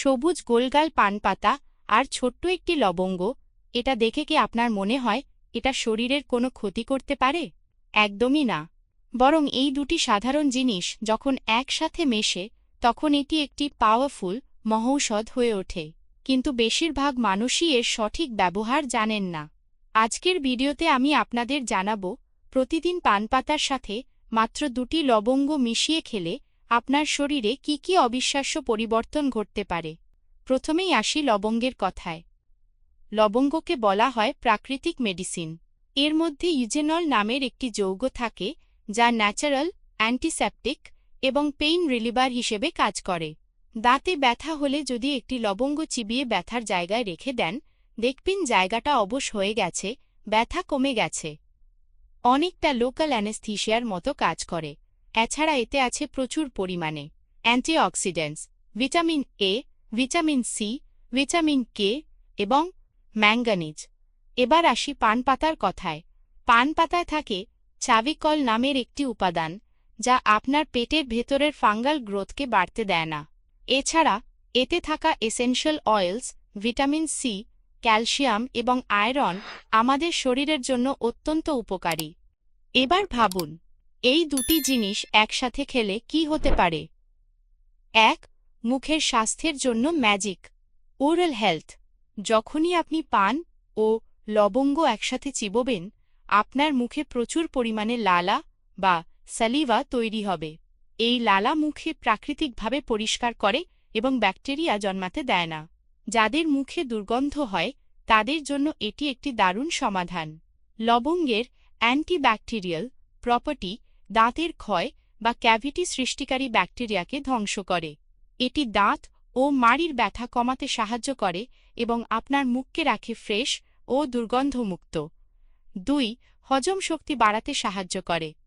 সবুজ গোলগাল পানপাতা আর ছোট্ট একটি লবঙ্গ, এটা দেখে কি আপনার মনে হয় এটা শরীরের কোনো ক্ষতি করতে পারে? একদমই না। বরং এই দুটি সাধারণ জিনিস যখন একসাথে মেশে, তখন এটি একটি পাওয়ারফুল মহৌষধ হয়ে ওঠে। কিন্তু বেশিরভাগ মানুষই এর সঠিক ব্যবহার জানেন না। আজকের ভিডিওতে আমি আপনাদের জানাব, প্রতিদিন পানপাতার সাথে মাত্র দুটি লবঙ্গ মিশিয়ে খেলে আপনার শরীরে কি কি অবিশ্বাস্য পরিবর্তন ঘটতে পারে? প্রথমেই আসি লবঙ্গের কথায়। লবঙ্গকে বলা হয় প্রাকৃতিক মেডিসিন। এর মধ্যে ইউজেনল নামের একটি যৌগ থাকে, যা ন্যাচারাল, অ্যান্টিসেপটিক এবং পেইন রিলিভার হিসেবে কাজ করে। দাঁতে ব্যথা হলে যদি একটি লবঙ্গ চিবিয়ে ব্যথার জায়গায় রেখে দেন, দেখবেন জায়গাটা অবশ হয়ে গেছে, ব্যথা কমে গেছে। অনেকটা লোকাল অ্যানেস্থিশিয়ার মতো কাজ করে। এছাড়া এতে আছে প্রচুর পরিমাণে antioxidants, vitamin A vitamin C vitamin K এবং ম্যাঙ্গানিজ। এবার আসি পান পাতার কথায়। পান পাতায় থাকে চাবিকল নামের একটি উপাদান যা আপনার পেটের ভেতরের ফাঙ্গাল গ্রোথকে বাড়তে দেয় না। এছাড়া এতে থাকা essential oils, vitamin C calcium এবং আয়রন আমাদের শরীরের জন্য অত্যন্ত উপকারী। এবার ভাবুন এই দুটি জিনিস একসাথে খেলে কি হতে পারে? এক, মুখের স্বাস্থ্যের জন্য ম্যাজিক, ওরাল হেলথ। যখনই আপনি পান ও লবঙ্গ একসাথে চিবোবেন, আপনার মুখে প্রচুর পরিমাণে লালা বা সালিভা তৈরি হবে। এই লালা মুখে প্রাকৃতিকভাবে পরিষ্কার করে এবং ব্যাকটেরিয়া জন্মাতে দেয় না। যাদের মুখে দুর্গন্ধ হয়, তাদের জন্য এটি একটি দারুণ সমাধান। লবঙ্গের অ্যান্টিব্যাকটেরিয়াল প্রপার্টি দাঁতের ক্ষয় বা ক্যাভিটি সৃষ্টিকারী ব্যাকটেরিয়াকে ধ্বংস করে। এটি দাঁত ও মাড়ির ব্যথা কমাতে সাহায্য করে এবং আপনার মুখকে রাখে ফ্রেশ ও দুর্গন্ধমুক্ত। দুই, হজম শক্তি বাড়াতে সাহায্য করে।